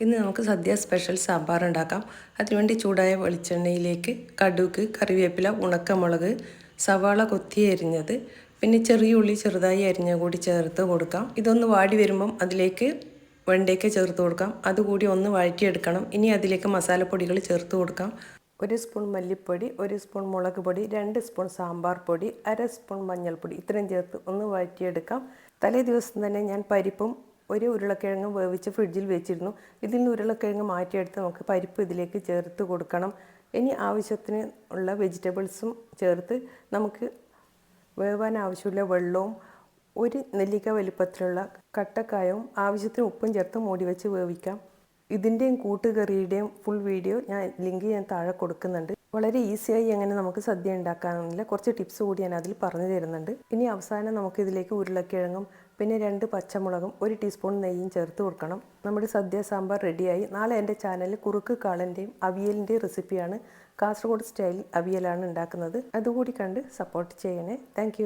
ഇന്ന് നമുക്ക് സദ്യ സ്പെഷ്യൽ സാമ്പാർ ഉണ്ടാക്കാം. അതിനുവേണ്ടി ചൂടായ വെളിച്ചെണ്ണയിലേക്ക് കടുക് കറിവേപ്പില ഉണക്കമുളക് സവാള കൊത്തി അരിഞ്ഞത് പിന്നെ ചെറിയ ഉള്ളി ചെറുതായി അരിഞ്ഞ കൂടി ചേർത്ത് കൊടുക്കാം. ഇതൊന്ന് വാടി വരുമ്പം അതിലേക്ക് വെണ്ടയ്ക്ക ചേർത്ത് കൊടുക്കാം. അതുകൂടി ഒന്ന് വഴറ്റിയെടുക്കണം. ഇനി അതിലേക്ക് മസാലപ്പൊടികൾ ചേർത്ത് കൊടുക്കാം. ഒരു സ്പൂൺ മല്ലിപ്പൊടി ഒരു സ്പൂൺ മുളക് പൊടി രണ്ട് സ്പൂൺ സാമ്പാർ പൊടി അര സ്പൂൺ മഞ്ഞൾപ്പൊടി ഇത്രയും ചേർത്ത് ഒന്ന് വഴറ്റിയെടുക്കാം. തലേ ദിവസം തന്നെ ഞാൻ പരിപ്പും ഒരു ഉരുളക്കിഴങ്ങ് വേവിച്ച് ഫ്രിഡ്ജിൽ വെച്ചിരുന്നു. ഇതിൽ നിന്ന് ഉരുളക്കിഴങ്ങ് മാറ്റിയെടുത്ത് നമുക്ക് പരിപ്പ് ഇതിലേക്ക് ചേർത്ത് കൊടുക്കണം. ഇനി ആവശ്യത്തിന് ഉള്ള വെജിറ്റബിൾസും ചേർത്ത് നമുക്ക് വേവാൻ ആവശ്യമുള്ള വെള്ളവും ഒരു നെല്ലിക്ക വലുപ്പത്തിലുള്ള കട്ടക്കായവും ആവശ്യത്തിന് ഉപ്പും ചേർത്ത് മൂടി വെച്ച് വേവിക്കാം. ഇതിന്റെയും കൂട്ടുകറിയുടെയും ഫുൾ വീഡിയോ ഞാൻ ലിങ്ക് ഞാൻ താഴെ കൊടുക്കുന്നുണ്ട്. വളരെ ഈസിയായി എങ്ങനെ നമുക്ക് സദ്യ ഉണ്ടാക്കാമെന്നില്ല കുറച്ച് ടിപ്സ് കൂടി ഞാൻ അതിൽ പറഞ്ഞു തരുന്നുണ്ട്. ഇനി അവസാനം നമുക്ക് ഇതിലേക്ക് ഉരുളക്കിഴങ്ങും പിന്നെ രണ്ട് പച്ചമുളകും ഒരു ടീസ്പൂൺ നെയ്യും ചേർത്ത് കൊടുക്കണം. നമ്മുടെ സദ്യ സാമ്പാർ റെഡിയായി നാളെ എന്റെ ചാനലിൽ കുറുക്ക് കാളന്റെയും അവിയലിന്റെയും റെസിപ്പിയാണ് കാസർഗോഡ് സ്റ്റൈലിൽ അവിയലാണ് ഉണ്ടാക്കുന്നത്. അതുകൂടി കണ്ട് സപ്പോർട്ട് ചെയ്യണേ. താങ്ക്